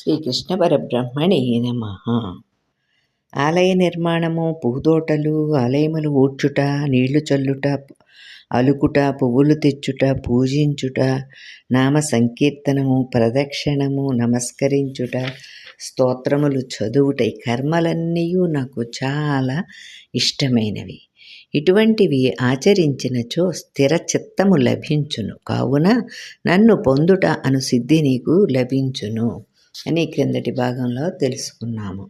శ్రీకృష్ణ పరబ్రహ్మణే నమ. ఆలయ నిర్మాణము పూదోటలు ఆలయములు ఊడ్చుట నీళ్ళు చల్లుట అలుకుట పువ్వులు తెచ్చుట పూజించుట నామ సంకీర్తనము ప్రదక్షిణము నమస్కరించుట స్తోత్రములు చదువుట ఈ కర్మలన్నీ నాకు చాలా ఇష్టమైనవి. ఇటువంటివి ఆచరించినచో స్థిర చిత్తము లభించును. కావున నన్ను పొందుట అను సిద్ధి నీకు లభించును. అని క్రిందటి భాగంలో తెలుసుకున్నాము.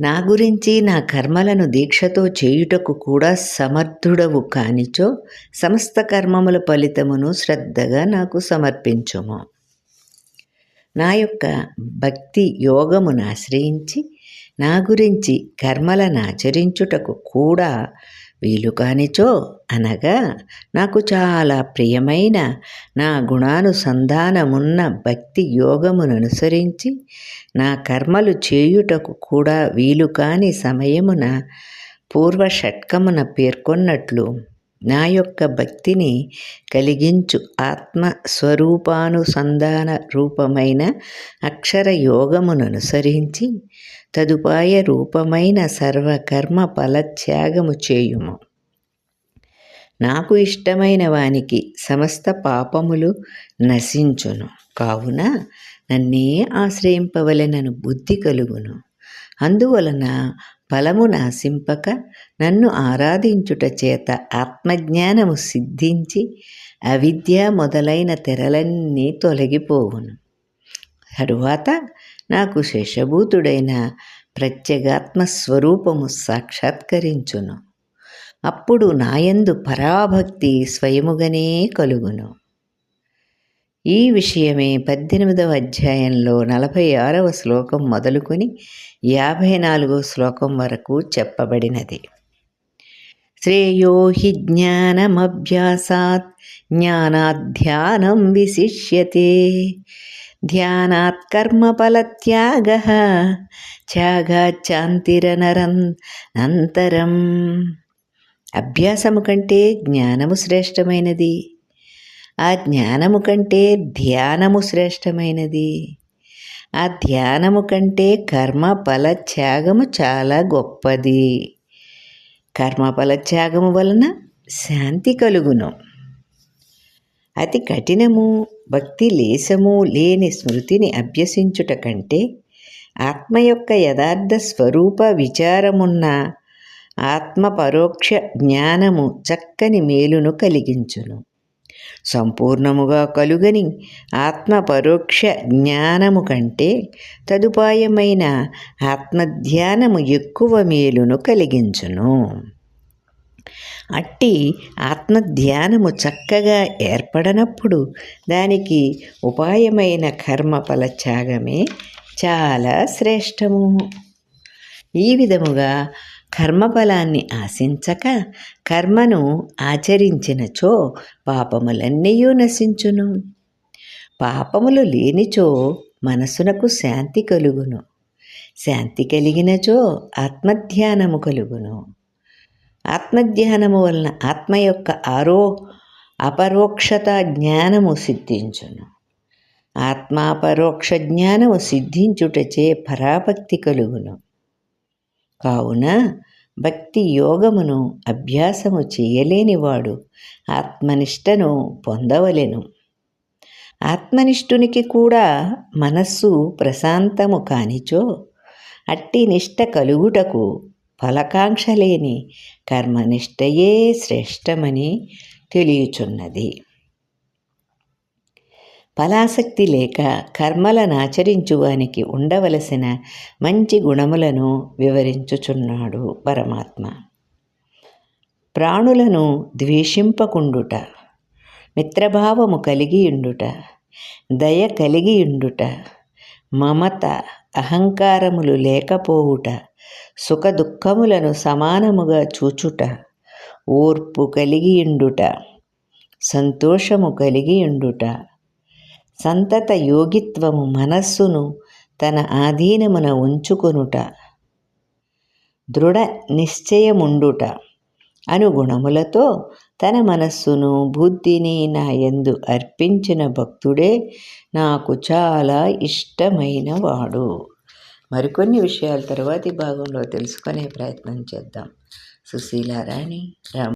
నా గురించి నా కర్మలను దీక్షతో చేయుటకు కూడా సమర్థుడవు కానిచో సమస్త కర్మముల ఫలితమును శ్రద్ధగా నాకు సమర్పించుము. నా యొక్క భక్తి యోగమును ఆశ్రయించి నా గురించి కర్మలను ఆచరించుటకు కూడా వీలు కానిచో అనగా నాకు చాలా ప్రియమైన నా గుణానుసంధానమున్న భక్తి యోగమును అనుసరించి నా కర్మలు చేయుటకు కూడా వీలు కాని సమయమున పూర్వ షట్కమున పేర్కొన్నట్లు నా యొక్క భక్తిని కలిగించు ఆత్మ స్వరూపానుసంధాన రూపమైన అక్షర యోగమును అనుసరించి తదుపాయ రూపమైన సర్వకర్మ ఫలత్యాగము చేయుము. నాకు ఇష్టమైన వానికి సమస్త పాపములు నశించును. కావున నన్నే ఆశ్రయింపవలెనను బుద్ధి కలుగును. అందువలన ఫలము నాశింపక నన్ను ఆరాధించుట చేత ఆత్మజ్ఞానము సిద్ధించి అవిద్య మొదలైన తెరలన్నీ తొలగిపోవును. తరువాత నాకు శేషభూతుడైన ప్రత్యేగాత్మస్వరూపము సాక్షాత్కరించును. అప్పుడు నాయందు పరాభక్తి స్వయముగానే కలుగును. ఈ విషయమే పద్దెనిమిదవ అధ్యాయంలో నలభై ఆరవ శ్లోకం మొదలుకొని యాభై నాలుగో శ్లోకం వరకు చెప్పబడినది. శ్రేయో హి జ్ఞానమభ్యాసాత్ జ్ఞానాధ్యానం విశిష్యతే. ధ్యానాత్ కర్మఫలత్యాగ త్యాగాచాంతిరనరంతరం అభ్యాసము కంటే జ్ఞానము శ్రేష్టమైనది. ఆ జ్ఞానము కంటే ధ్యానము శ్రేష్టమైనది. ఆ ధ్యానము కంటే కర్మఫల త్యాగము చాలా గొప్పది. కర్మఫల త్యాగము వలన శాంతి కలుగును. అతి కఠినము భక్తి లేశము లేని స్మృతిని అభ్యసించుట కంటే ఆత్మ యొక్క యథార్థ స్వరూప విచారమున్న ఆత్మ పరోక్ష జ్ఞానము చక్కని మేలును కలిగించును. సంపూర్ణముగా కలుగని ఆత్మ పరోక్ష జ్ఞానము కంటే తదుపాయమైన ఆత్మధ్యానము ఎక్కువ మేలును కలిగించును. అట్టి ఆత్మధ్యానము చక్కగా ఏర్పడనప్పుడు దానికి ఉపాయమైన కర్మఫల త్యాగమే చాలా శ్రేష్టము. ఈ విధముగా కర్మఫలాన్ని ఆశించక కర్మను ఆచరించినచో పాపములన్నీయూ నశించును. పాపములు లేనిచో మనసునకు శాంతి కలుగును. శాంతి కలిగినచో ఆత్మధ్యానము కలుగును. ఆత్మధ్యానము వలన ఆత్మ యొక్క ఆరో అపరోక్షత జ్ఞానము సిద్ధించును. ఆత్మాపరోక్ష జ్ఞానము సిద్ధించుటచే పరాభక్తి కలుగును. కావున భక్తి యోగమును అభ్యాసము చేయలేనివాడు ఆత్మనిష్టను పొందవలెను. ఆత్మనిష్ఠునికి కూడా మనస్సు ప్రశాంతము కానిచో అట్టి నిష్ట కలుగుటకు ఫలకాంక్ష లేని కర్మనిష్టయే శ్రేష్టమని తెలియచున్నది. ఫలాసక్తి లేక కర్మలను ఆచరించువానికి ఉండవలసిన మంచి గుణములను వివరించుచున్నాడు పరమాత్మ. ప్రాణులను ద్వేషింపకుండుట మిత్రభావము కలిగియుండుట దయ కలిగియుండుట మమత అహంకారములు లేకపోవుట సుఖ దుఃఖములను సమానముగా చూచుట ఓర్పు కలిగియుండుట సంతోషము కలిగియుండుట సంతత యోగిత్వము మనస్సును తన ఆధీనమున ఉంచుకొనుట దృఢ నిశ్చయముండుట అనుగుణములతో తన మనస్సును బుద్ధిని నా ఎందు అర్పించిన భక్తుడే నాకు చాలా ఇష్టమైన వాడు. మరికొన్ని విషయాలు తర్వాతి భాగంలో తెలుసుకునే ప్రయత్నం చేద్దాం. సుశీలారాణి రామ్